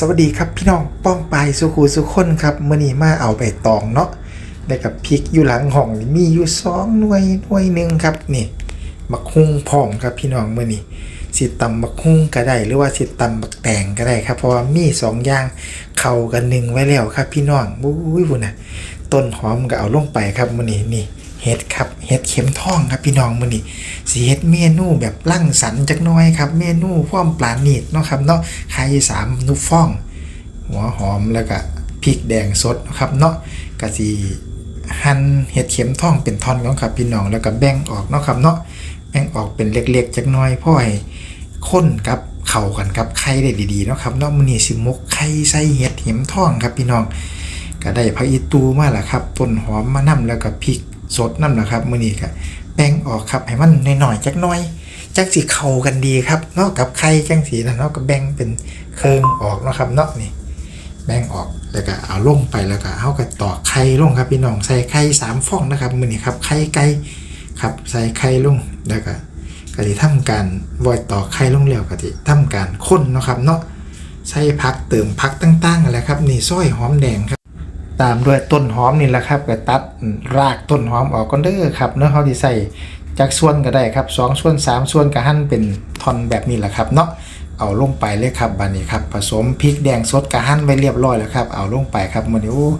สวัสดีครับพี่น้องป้องปสุขูสุขคนครับมื่อนี้มาเอาใบตองเนาะได้กับพริกอยู่หลังห้องมีอยู่สองหน่วยหน่วยหนึ่งครับนี่บักฮุ่งพร้อมครับพี่น้องมื่อนี้สิตำบักฮุ่งก็ได้หรือว่าสิตำบักแตงก็ได้ครับเพราะว่ามีสองอย่างเข้ากันหนึ่งไว้แล้วครับพี่น้องบุ้ยบุญนะต้นหอมก็เอาลงไปครับมื่อนี้นี่ เห็ดครับเห็ดเข็มทองครับพี่น้องมื่อนี้สีเห็ดเมนูแบบลั่งสรรจักน้อยครับเมนูพร้อมปลาหนีดเนาะครับเนาะไข่สามนุฟฟ่อง หัวหอมแล้วก็พริกแดงสดนะครับเนาะกะสีหั่นเห็ดเข็มทองเป็นท่อนของครับพี่น้องแล้วก็แบ่งออกเนาะครับเนาะแบ่งออกเป็นเล็กๆจักน้อยพ่อให้ข้นกับเข้ากันกับไข่ได้ดีๆเนาะครับเนาะมื้อนี้สิมกไข่ใส่เห็ดเข็มทองครับพี่น้องก็ได้ผักอีตูมาแล้วครับต้นหอมมะนำแล้วก็พริก สดนั่นแหละครับมื้อนี้ก็แบ่งออกครับให้มันหน่อยๆจักหน่อยจักสิเข้ากันดีครับเนาะกับไข่จังสีนะเนาะก็แบ่งเป็นเครื่องออกนะครับเนาะนี่แบ่งออกแล้วก็เอาลงไปแล้วก็เอาก็ต่อไข่ลงครับพี่น้องใส่ไข่สามฟองนะครับมือนี้ครับไข่ไก่ครับใส่ไข่ลงแล้วก็ก็จะทำการวอยต่อไข่ลงแล้วก็จะทำการค้นนะครับเนาะใส่ผักเติมผักต่างๆอะไรครับนี่ซอยหอมแดงครับ ตามด้วยต้นหอมนี่แหละครับก็ตัดรากต้นหอมออกก็เด้อครับเนื้อเขาที่ใส่จากส่วนก็ได้ครับสองส่วนสามส่วนก็หั่นเป็นท่อนแบบนี้แหละครับเนาะเอาลงไปเลยครับบันนี้ครับผสมพริกแดงสดกระหั่นไว้เรียบร้อยแล้วครับเอาลงไปครับมื้อนี้โอ้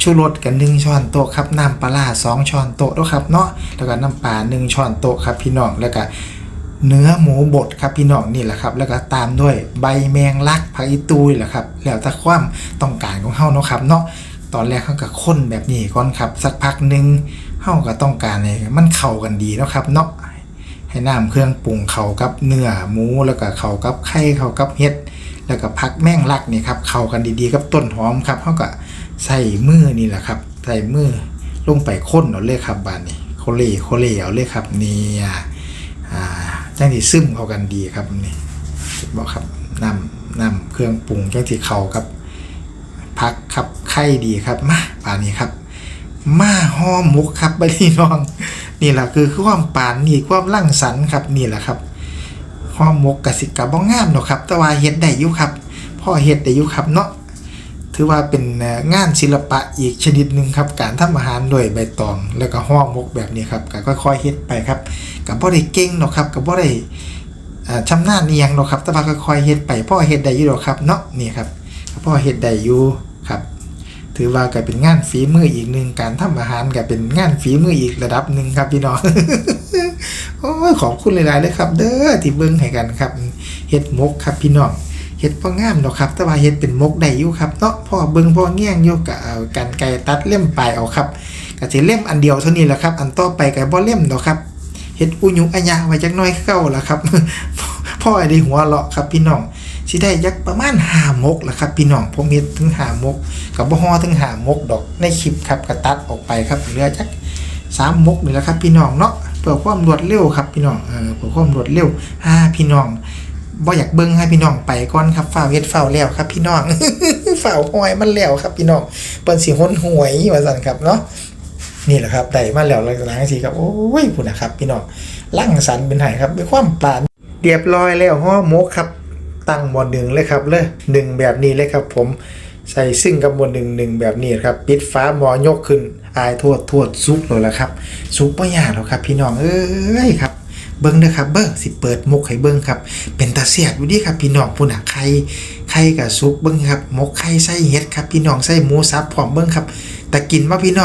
ชูรสกันหนึ่งช้อนโต๊ะครับน้ำปลาสองช้อนโต๊ะแล้วครับเนาะแล้วก็น้ำปลาหนึ่งช้อนโต๊ะครับพี่น้องแล้วก็เนื้อหมูบดครับพี่น้องนี่แหละครับ แล้วก็ตามด้วยใบแมงลักผักอีตูนี่แหละครับแล้วแต่ความต้องการของเฮาเนาะครับเนาะ ตอนแรกเขาก็ข้นแบบนี้ก่อนครับ สักพักหนึ่งเฮาก็ต้องการให้มันเข้ากันดีเนาะครับเนาะให้น้ำเครื่องปรุงเข้ากับเนื้อหมูแล้วก็เข้ากับไข่เข้ากับเห็ดแล้วก็ผักแม่งลักนี่ครับเข้ากันดีๆกับต้นหอมครับเขาก็ใส่มือนี่แหละครับ ใส่มือลงไปค้นเอาเลยครับบานนี้โคเล่โคเล่เอาเลยครับเนี่ยอ่าจังที่ซึมเข้ากันดีครับนี่บอกครับน้ำน้ำเครื่องปรุงจังที่เข้ากับผักครับ ไข่ดีครับมาบานนี้ครับ มาหอมมุกครับบัดนี้น้อง นี่แหละคือความปานนี่ความร่างสรรครับนี่แหละครับหอมมกกสิกับบ้องงามเนาะครับ แต่ว่าเฮ็ดได้อยู่ครับพ่อเฮ็ดได้อยู่ครับเนาะถือว่าเป็นงานศิลปะอีกชนิดหนึ่งครับ การทำอาหารโดยใบตอง แล้วก็ห่อมกแบบนี้ครับก็ค่อยๆเฮ็ดไปครับกับบ่ได้เก่งเนาะครับกับบ่ได้ชำนาญเอียงเนาะครับ แต่ว่าค่อยๆเฮ็ดไปพ่อเฮ็ดได้อยู่ดอกครับเนาะนี่ครับพ่อเฮ็ดได้อยู่ครับ ถือว่าก็เป็นงานฝีมืออีกหนึ่งการทำอาหารก็เป็นงานฝีมืออีกระดับหนึ่งครับพี่น้องโอ้ยขอบคุณหลายๆเลยครับ เด้อที่เบิ่งให้กันครับเฮ็ดมกครับพี่น้องเฮ็ดพ่องามดอกครับ แต่ว่าเฮ็ดเป็นมกได้อยู่ครับเนาะพ่อเบิ่งพ่อแง่งอยู่ก็เอากันไกรตัดเล่มปลายเอาครับก็สิเล่มอันเดียวเท่านี้แหละครับ อันต่อไปก็บ่เล่มดอกครับเฮ็ดอุยุอัญญาไว้จักน้อยเก่าล่ะครับพ่อไอ้ด้หัวเราะครับพี่น้อง สิได้ยักประมาณ5มกละครับพี่น้องผมเฮ็ดถึง5มกกับบ่ฮอถึง5มกดอกในคลิปครับก็ตัดออกไปครับเหลือจักสามมกนี่แหละครับพี่น้องเนาะเพื่อความรวดเร็วครับพี่น้องเออเพื่อความรวดเร็วห้าพี่น้องบ่อยากเบิ้งให้พี่น้องไปก่อนครับฝ้าเฮ็ดฝ้าแล้วครับพี่น้องฝ้าวหอยมันแล้วครับพี่น้องเปิ้นสิห้นหวยว่าซั่นครับเนาะนี่แหละครับได้มาแล้วหลังจากนั้นสิครับโอ้ยพุ่นนะครับ พี่น้องลั่งสรรค์เป็นไห้ครับด้วยความปานเรียบร้อยแล้วห่อหมกครับ ตั้งหมอหนึ่งเลยครับเลยหนึ่งแบบนี้เลยครับ ผมใส่ซึ่งกับหมดหนึ่งหนึ่งแบบนี้ครับ ปิดฟ้าหมอยกขึ้น อายทวดทวดซุกเลยละครับซุกไม่ยากหรอกครับ พี่น้องเอ้ยครับเบิ้งนะครับเบิ้งสิเปิดมกให้เบิ้งครับ เป็นตาเสียบอยู่ดีครับพี่น้องผู้หนักไข่ไข่กับซุกเบิ้งครับมกไข่ใส่เห็ดครับพี่น้องใส่หมูสับพร้อมเบิ้งครับแต่กินว่าพี่น้อง